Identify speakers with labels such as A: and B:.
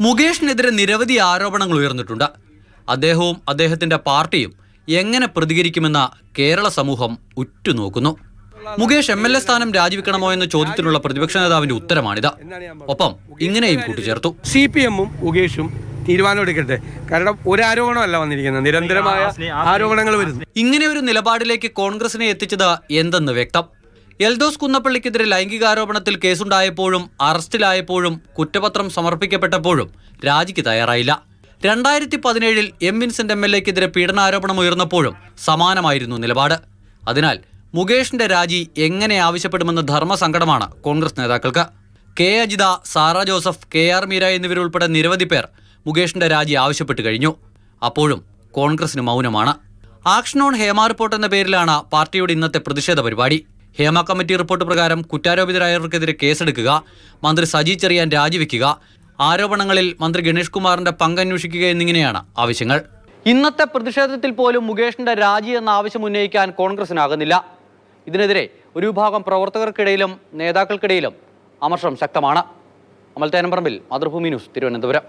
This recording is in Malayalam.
A: മുകേഷിനെതിരെ നിരവധി ആരോപണങ്ങൾ ഉയർന്നിട്ടുണ്ട് അദ്ദേഹവും അദ്ദേഹത്തിന്റെ പാർട്ടിയും എങ്ങനെ പ്രതികരിക്കുമെന്ന കേരള സമൂഹം ഉറ്റുനോക്കുന്നു മുകേഷ് എം എൽ എ സ്ഥാനം രാജിവെക്കണമോ എന്ന ചോദ്യത്തിനുള്ള പ്രതിപക്ഷ നേതാവിന്റെ ഉത്തരമാണിത് ഒപ്പം ഇങ്ങനെയും കൂട്ടിച്ചേർത്തു
B: സി പി എമ്മും മുകേഷും തീരുമാനമെടുക്കട്ടെ കാരണം ഒരു ആരോപണമല്ല വന്നിരിക്കുന്നത് നിരന്തരമായ ആരോപണങ്ങൾ വരുന്നു
A: ഇങ്ങനെ ഒരു നിലപാടിലേക്ക് കോൺഗ്രസിനെ എത്തിച്ചത് എന്തെന്ന് വ്യക്തം എൽദോസ് കുന്നപ്പള്ളിക്കെതിരെ ലൈംഗികാരോപണത്തിൽ കേസുണ്ടായപ്പോഴും അറസ്റ്റിലായപ്പോഴും കുറ്റപത്രം സമർപ്പിക്കപ്പെട്ടപ്പോഴും രാജിക്ക് തയ്യാറായില്ല. രണ്ടായിരത്തി പതിനേഴിൽ എം വിൻസെന്റ് എം എൽ എക്കെതിരെ പീഡനാരോപണം ഉയർന്നപ്പോഴും സമാനമായിരുന്നു നിലപാട്. അതിനാൽ മുകേഷിന്റെ രാജി എങ്ങനെ ആവശ്യപ്പെടുമെന്ന ധർമ്മസങ്കടമാണ് കോൺഗ്രസ് നേതാക്കൾക്ക്. K Ajitha Sara Joseph K R Meera എന്നിവരുൾപ്പെടെ നിരവധി പേർ മുകേഷിന്റെ രാജി ആവശ്യപ്പെട്ടു കഴിഞ്ഞു. അപ്പോഴും കോൺഗ്രസിന് മൗനമാണ്. ആക്ഷനോൺ ഹേമ റിപ്പോർട്ട് എന്ന പേരിലാണ് പാർട്ടിയുടെ ഇന്നത്തെ പ്രതിഷേധ പരിപാടി. ഹേമ കമ്മിറ്റി റിപ്പോർട്ട് പ്രകാരം കുറ്റാരോപിതരായവർക്കെതിരെ കേസെടുക്കുക മന്ത്രി സജി ചെറിയാൻ രാജിവെക്കുക ആരോപണങ്ങളിൽ മന്ത്രി ഗണേഷ് കുമാറിന്റെ പങ്കന്വേഷിക്കുക എന്നിങ്ങനെയാണ് ആവശ്യങ്ങൾ. ഇന്നത്തെ പ്രതിഷേധത്തിൽ പോലും മുകേഷിന്റെ രാജി എന്ന ആവശ്യം ഉന്നയിക്കാൻ കോൺഗ്രസിനാകുന്നില്ല. ഇതിനെതിരെ ഒരു വിഭാഗം പ്രവർത്തകർക്കിടയിലും നേതാക്കൾക്കിടയിലും അമർഷം ശക്തമാണ്. അമൽ തേനമ്പറമ്പിൽ മാതൃഭൂമി ന്യൂസ് തിരുവനന്തപുരം.